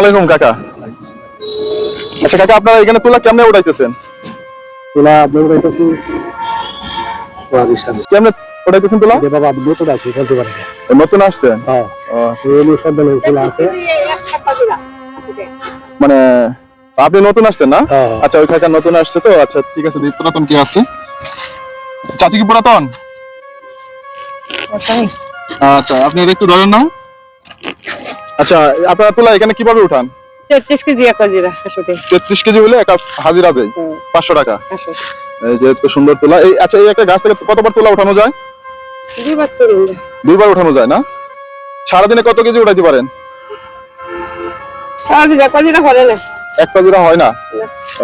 আলাইকুম কাকা। আচ্ছা কাকা আপনারা এখানে তুলা কেমনে উঠাইতেছেন? তোলা আপনার কাছে কেমনে উঠাইতেছেন তুলা? যে বাবা নতুন আছে খেলতে। এই নতুন আসছেন হ্যাঁ তোলা আছে। মানে আপনি নতুন আসছেন না? আচ্ছা ওই কাকা নতুন আসছে তো আচ্ছা ঠিক আছে দিদি পুরাতন কি আছে? চাচি কি পুরাতন? আচ্ছা আপনি এটা একটু ধরেন না আচ্ছা আপনারা তুলা এখানে কীভাবে উঠান? তেত্রিশ কেজি এক আসলে তেত্রিশ কেজি হলে একা হাজিরা দেয় পাঁচশো টাকা। এই যে সুন্দর তুলা। এই আচ্ছা এই একটা গাছ থেকে কতবার তুলা উঠানো যায়? দুইবার দুইবার উঠানো যায় না? সারাদিনে কত কেজি উঠাইতে পারেন? এক কেজিরা হয় না।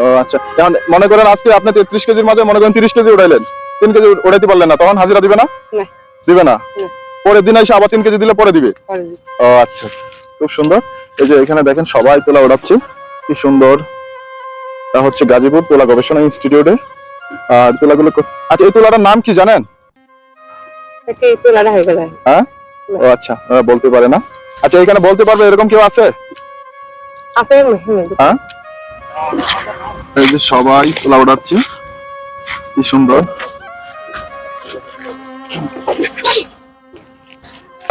ও আচ্ছা। যেমন মনে করেন আজকে আপনি তেত্রিশ কেজির মাঝে মনে করেন তিরিশ কেজি উঠাইলেন। তিন কেজি উঠাইতে পারলেন না তখন হাজিরা দিবে না। দিবে না? না। পরের দিন এসে আবার তিন কেজি দিলে পরে দিবে। ও আচ্ছা আচ্ছা। খুব সুন্দর। এই যে এখানে দেখেন সবাই তোলা উড়াচ্ছে। কি সুন্দর। তা হচ্ছে গাজীপুর তোলা গবেষণা ইনস্টিটিউটে আর তোলাগুলো আচ্ছা এই তোলাটার নাম কি জানেন? হয়ে ও আচ্ছা বলতে পারে না। আচ্ছা এখানে বলতে পারবে এরকম কেউ আছে? আছে হ্যাঁ? এই যে সবাই তোলা উড়াচ্ছে। কি সুন্দর।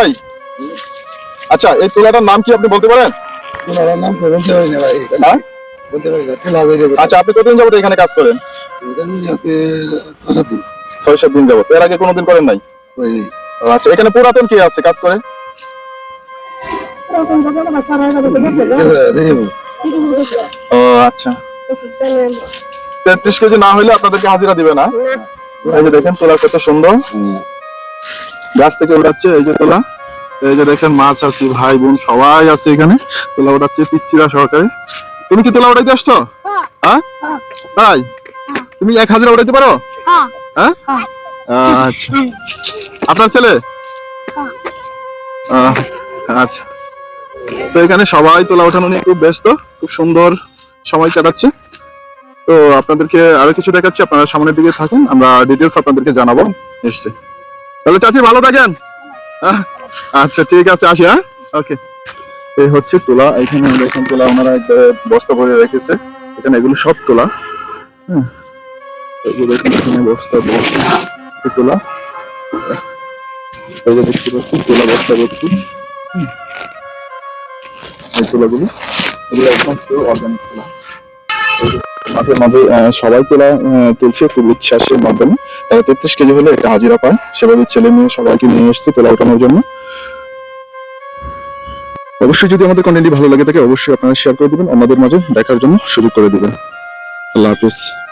এই, আচ্ছা এই তোলাটার নাম কি আপনি বলতে পারেন? তোলার নাম তো বলতে পারি না ভাই হ্যাঁ? হয়ে আচ্ছা আপনি কতদিন যাবত এখানে কাজ করেন? ছয় সাত দিন। যাবত। এর আগে কোনোদিন করেন নাই? আচ্ছা এখানে পুরাতন কে আছে কাজ করে? ও আচ্ছা। তেত্রিশ কেজি না হলে আপনাদেরকে হাজিরা দিবে না? এই যে দেখেন তোলা কত সুন্দর। গাছ থেকে উড়াচ্ছে এই যে তোলা। এই যে দেখেন মাছ আছে ভাই বোন সবাই আছে এখানে। তোলা উড়াচ্ছে পিচ্চিরা সহকারে। তুমি কি তোলা উড়াইতে আসছো? হ্যাঁ। তাই তুমি এক হাজার উড়াইতে পারো? হ্যাঁ। আচ্ছা। আপনার ছেলে? আচ্ছা। তো এখানে সবাই তোলা ওঠানো নিয়ে খুব ব্যস্ত খুব সুন্দর সময় কাটাচ্ছে। তো আপনাদেরকে আরও কিছু দেখাচ্ছি আপনারা সামনের দিকে থাকেন আমরা ডিটেলস আপনাদেরকে জানাব। নিশ্চয়ই তাহলে চাচি ভালো থাকেন। আহ, আচ্ছা ঠিক আছে, আসি হ্যাঁ? ওকে এই হচ্ছে তোলা, এখানে দেখেন তোলা ওনারা একবারে বস্তা ভরে রেখেছে। এখানে এগুলো সব তোলা। হ্যাঁ। এগুলো এখানে বস্তা বস্তা তোলা। যে দেখতে পাচ্ছি তোলা বস্তা ভর্তি হুম। এই তোলাগুলো, এগুলো একদম অর্গানিক তোলা। মাঝে মাঝে সবাই তোলা তুলছে খুব উচ্ছ্বাসের মাধ্যমে। তেত্রিশ কেজি হলে একটা হাজিরা পায়। সেভাবে ছেলে মেয়ে সবাইকে নিয়ে এসেছে তোলা ওঠানোর জন্য। অবশ্যই যদি আমাদের কন্টেন্টটি ভালো লাগে থাকে, অবশ্যই আপনারা শেয়ার করে দেবেন। আমাদের মাঝে দেখার জন্য সুযোগ করে দেবেন। আল্লাহ হাফিজ।